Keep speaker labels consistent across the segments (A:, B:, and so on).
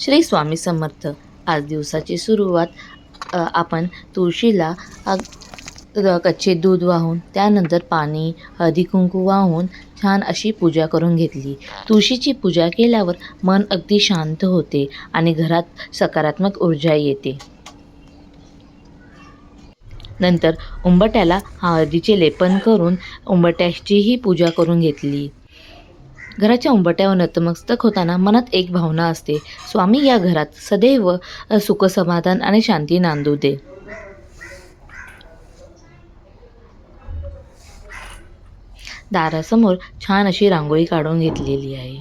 A: श्री स्वामी समर्थ. आज दिवसाची सुरुवात आपण तुळशीला कच्चे दूध वाहून त्यानंतर पाणी हळदी कुंकू वाहून छान अशी पूजा करून घेतली. तुळशीची पूजा केल्यावर मन अगदी शांत होते आणि घरात सकारात्मक ऊर्जा येते. नंतर उंबट्याला हळदीचे लेपन करून उंबट्याचीही पूजा करून घेतली. घराच्या उंबट्यावर नतमस्तक होताना मनात एक भावना असते. स्वामी या घरात सदैव सुखसमाधान आणि शांती नांदू दे दारासमोर छान अशी रांगोळी काढून घेतलेली आहे.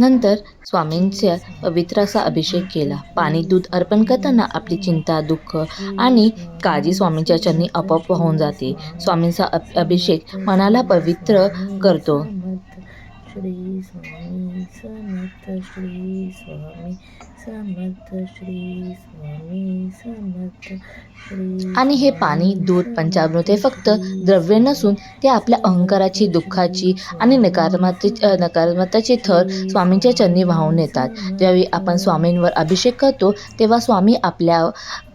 A: नंतर स्वामींच्या पवित्र असा अभिषेक केला. पाणी दूध अर्पण करताना आपली चिंता दुःख आणि काळजी स्वामींच्या चरणी आपोआप वाहून जाते. स्वामींचा अभिषेक मनाला पवित्र करतो.
B: श्री समर्थ श्री स्वामी समर्थ श्री स्वामी समर्थ श्री
A: आणि हे पाणी दूध पंचामृत हे फक्त द्रव्य नसून ते आपल्या अहंकाराची दुःखाची आणि नकारात्मकते नकारात्मकतेचे थर स्वामींच्या चरणी वाहून येतात ज्यावेळी आपण स्वामींवर अभिषेक करतो तेव्हा स्वामी आपल्या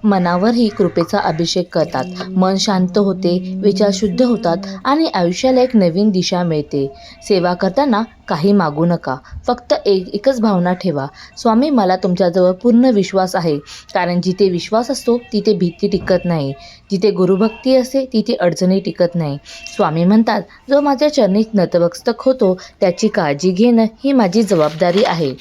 A: मनावरही कृपेचा अभिषेक करतात. मन शांत होते विचार शुद्ध होतात आणि आयुष्याला एक नवीन दिशा मिळते. सेवा करताना काही मागू नका. फक्त एक एकच भावना ठेवा. स्वामी मला तुमच्याजवळ पूर्ण विश्वास आहे. कारण जिथे विश्वास असतो तिथे भीती टिकत नाही. जिथे गुरुभक्ती असते तिथे अडचणी टिकत नाही. स्वामी म्हणतात जो माझ्या चरणीत नतमस्तक होतो त्याची काळजी घेणं ही माझी जबाबदारी आहे.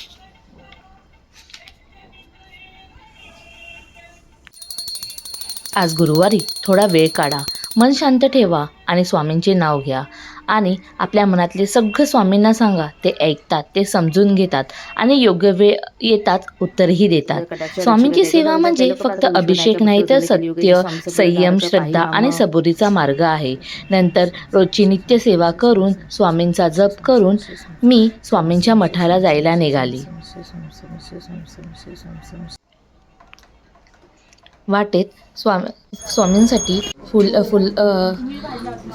A: आज गुरुवारी थोडा वेळ काढा मन शांत ठेवा आणि स्वामींचे नाव घ्या आणि आपल्या मनातले सगळं स्वामींना सांगा ते ऐकतात ते समजून घेतात आणि योग्य वेळ येतात उत्तरही देतात स्वामींची सेवा म्हणजे फक्त अभिषेक नाही तर सत्य संयम श्रद्धा आणि सबुरीचा मार्ग आहे नंतर रोजची नित्य सेवा करून स्वामींचा जप करून मी स्वामींच्या मठाला जायला निघाली वाटेत स्वामी स्वामींसाठी फुल फुल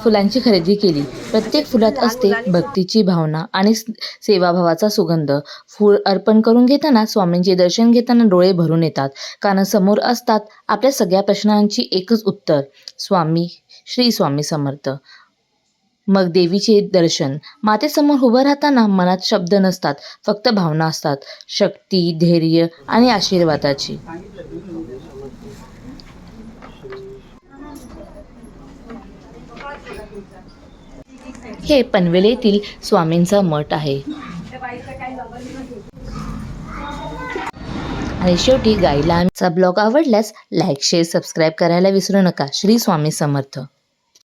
A: फुलांची खरेदी केली. प्रत्येक फुलात असते भक्तीची भावना आणि सेवाभावाचा सुगंध. फूल अर्पण करून घेताना स्वामींचे दर्शन घेताना डोळे भरून येतात. कारण समोर असतात आपल्या सगळ्या प्रश्नांची एकच उत्तर. स्वामी श्री स्वामी समर्थ. मग देवीचे दर्शन. मातेसमोर उभं राहताना मनात शब्द नसतात फक्त भावना असतात. शक्ती धैर्य आणि आशीर्वादाची. हे पनवेल येथील स्वामींचा मठ आहे. आणि शेवटी गाईला आमचा ब्लॉग आवडल्यास लाईक शेअर सबस्क्राईब करायला विसरू नका. श्री स्वामी समर्थ.